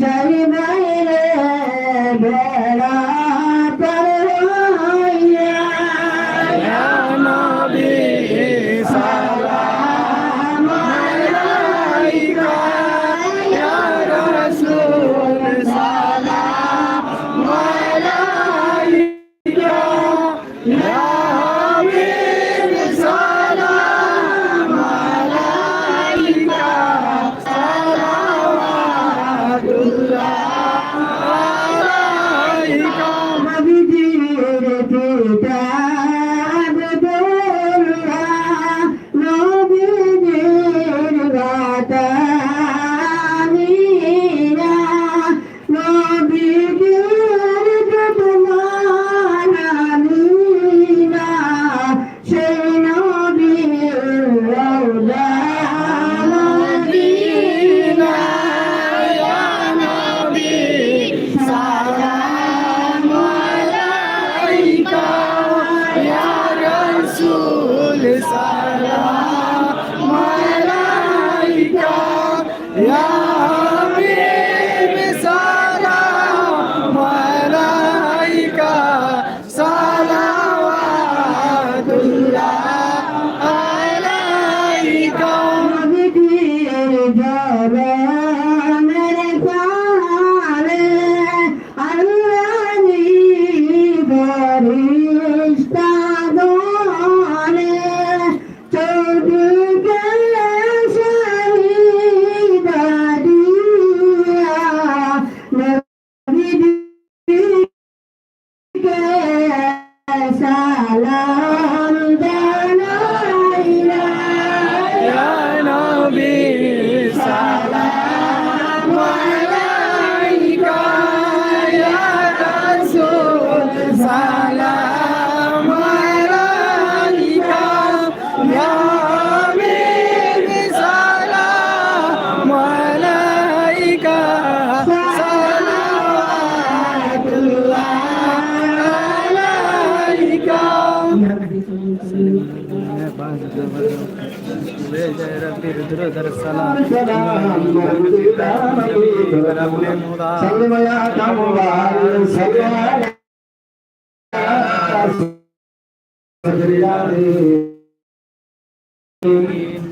জয় মায়ের বেড়া।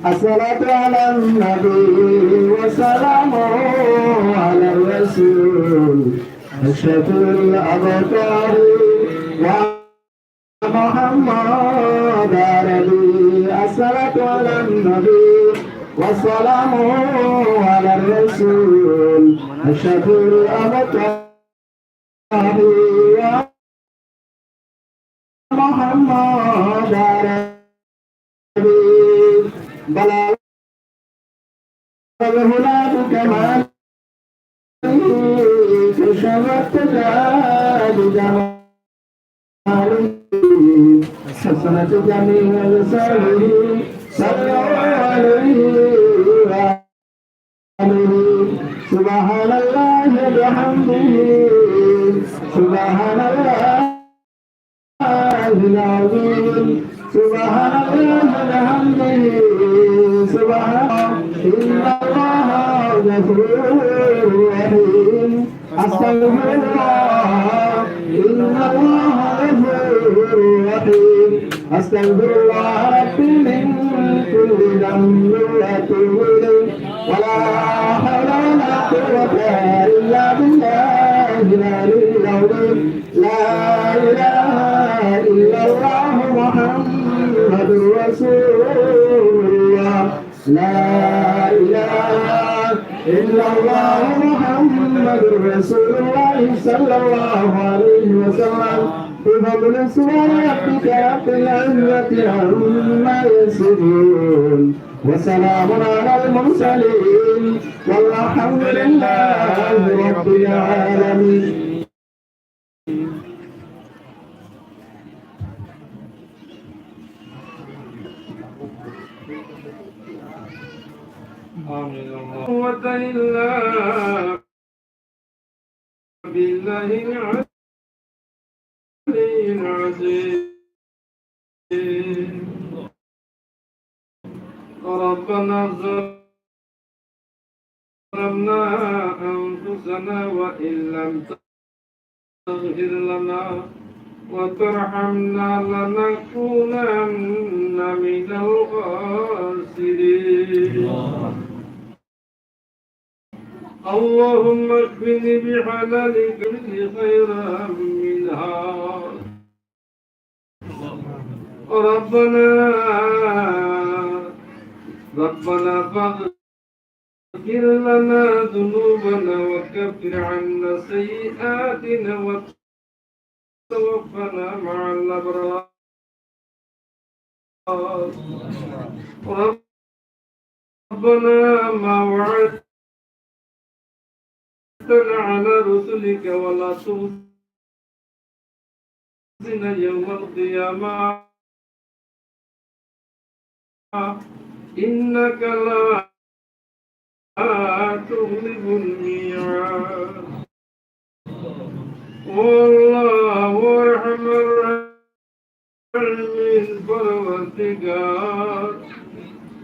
الصلاة على النبي وسلام على الرسول أشهد الأبطال ومحمد رسول والصلاة على النبي والسلام على الرسول الشفيع الأبطال يا محمد بلغ الهدى بكماله كشفت بجماله حسنة جميع رساله صلى عليه وآله سبحان الله بحمده سبحان الله العظيم سبحان الله بحمده سبحان إن الله غفور رحيم أستغفر الله إن الله غفور رحيم أستغفر الله ربي من كل ذنب ولا حول ولا قوة إلا بالله لا إله إلا الله محمد رسول الله لا إله إلا الله محمد رسول الله صلى الله عليه وسلم بفضل سبحان ربك رب العزة عما يصفون وسلام على المرسلين والحمد لله رب العالمين قوة إلا بالله العلي العظيم. ربنا ظلمنا أنفسنا وإن لم تغفر لنا وترحمنا لنكونن من الخاسرين. اللهم اكفني بحلالك مني خيرا منها. ربنا ربنا فاغفر لنا ذنوبنا وكفر عنا سيئاتنا وتوفنا مع الأبرار. ربنا ما وعدت حقا على رسلك ولا تخزنا يوم القيامة إنك لا تغلب الميعاد والله أرحم الراحمين برحمتك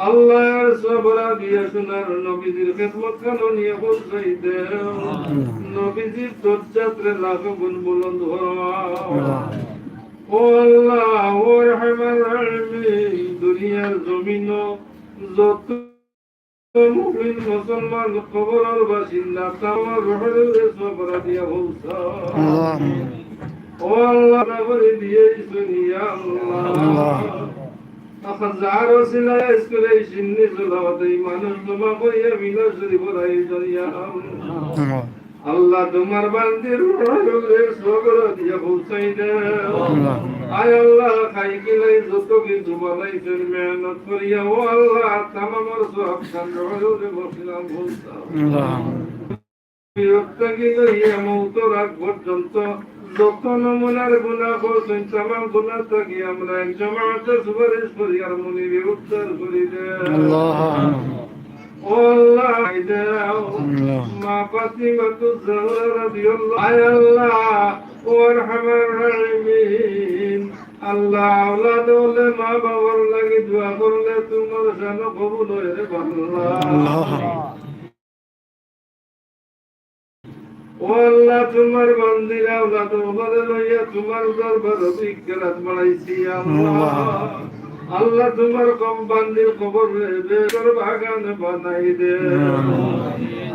আল্লাহর সবরা দিয়া শোনার নবীজির খেদমত খানো নিয়ে বলছাইতে নবীজির তোর লাখ গুণ বুলন্দ ও আল্লাহ ও রহমান রহিম দুনিয়ার জমিন যত মুমিন মুসলমান কবরের বাসিন্দা তামার রহলের সবরা দিয়া বলছা ও আল্লাহ করে দিয়েছ ইয়া আল্লাহ। أخذار وسلا يسكري شني زلوات إيمان الزما قوية من الشريف رأي يا الله আল্লাহ তোমার বান্দির রহলের সগর দিয়া পৌঁছাই দে আয় আল্লাহ খাই গেলে যত কিছু বানাইছেন মেহনত করিয়া ও আল্লাহ তামামর সব খান রহলে বসিলাম বলতাম বিরক্ত গিয়ে ইয়া মৌত রাগ পর্যন্ত যত নমুনার গুণা করছেন তামাম গুণা থাকি আমরা এক জমাতে সুপারিশ করি আর মনি উদ্ধার করি মা জাহরা রাদিয়াল্লাহু আল্লাহ ওয়ারহামার রাহিমিন। আল্লাহ আওলাদ হলে মা বাবার লাগে দোয়া করলে তোমার জানো কবুল হয়ে রে আল্লাহ। ও আল্লাহ তোমার বান্দিরা আওলাদ ওবারে লইয়া তোমার দরবার বিজ্ঞানাত বাড়াইছি আল্লাহ। আল্লাহ। তোমার কম বান্দির খবর বের বাগান বানাই দে।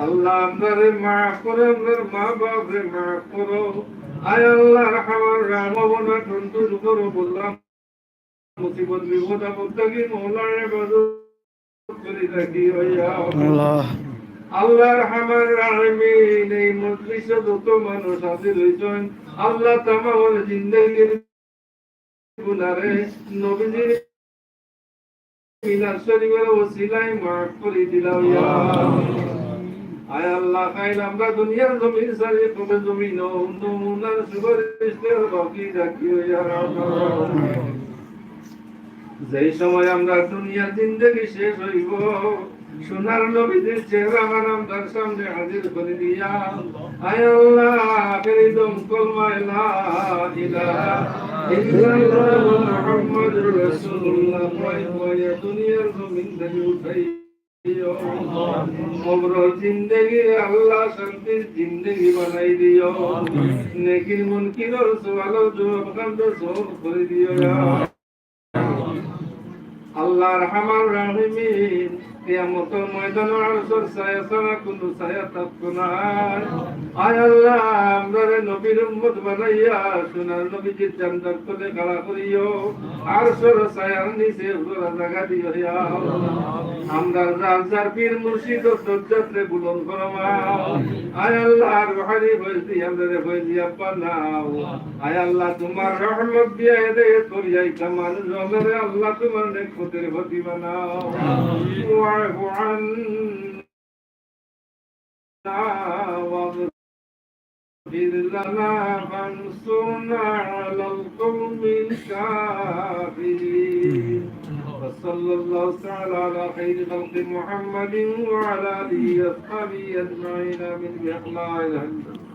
আল্লাহ। আমারে মাফ করো আমার মা বাপরে মাফ করো। আয় আল্লাহ আমার রামবনা টন্টুর করো বললাম মুসিবত বিপদ আপদ থাকি মৌলানা ইবাদত করি থাকি হইয়া। আল্লাহর হামার আলমিন এই মজলিসে যত মানুষ হাজির হইছেন আল্লাহ তামাম জিন্দগির গুনারে নবীজির মিলাদ শরীফের ওসিলায় মাফ করে ইয়া আয় আল্লাহ খাইল আমরা দুনিয়ার জমিন সারি কবে জমিন নমুনার ইসলের বাকি রাখিও ইয়া যেই সময় আমরা দুনিয়ার জিন্দগি শেষ হইব সোনার নবীদের চেহারা আমাদের সামনে হাজির করে দিয়া। আয় আল্লাহ আখেরি দম কলমা লা ইলাহা ইল্লাল্লাহ মুহাম্মাদুর রাসূলুল্লাহ। কয় দুনিয়ার জমিন থেকে উঠাই আল্লাহ কিয়ামতের ময়দান আরশের ছায়া ছাড়া কোনো ছায়া থাকতো না। আয় আল্লাহ আমরা নবীর উম্মত বানাইয়া সোনার নবীজির জান্নাত তলে খাড়া করিও। আরশের ছায়ার নিচে পুরা জায়গা দিও ইয়া আমরা যার যার পীর মুর্শিদ ও সজ্জাতে বুলন ফরমা আয় আল্লাহ আর বহারি ফয়জি আমরা ফয়জি আপা নাও। আয় আল্লাহ তোমার রহমত দিয়ে হেদায়েত করিয়াই কামান জমরে আল্লাহ তোমার নেকতের প্রতি বানাও فاعف عنا واغفر لنا فانصرنا على القوم الكافرين. وصلى الله تعالى على خير خلق محمد وعلى آله وأصحابه أجمعين. من بإخلاء الهندسه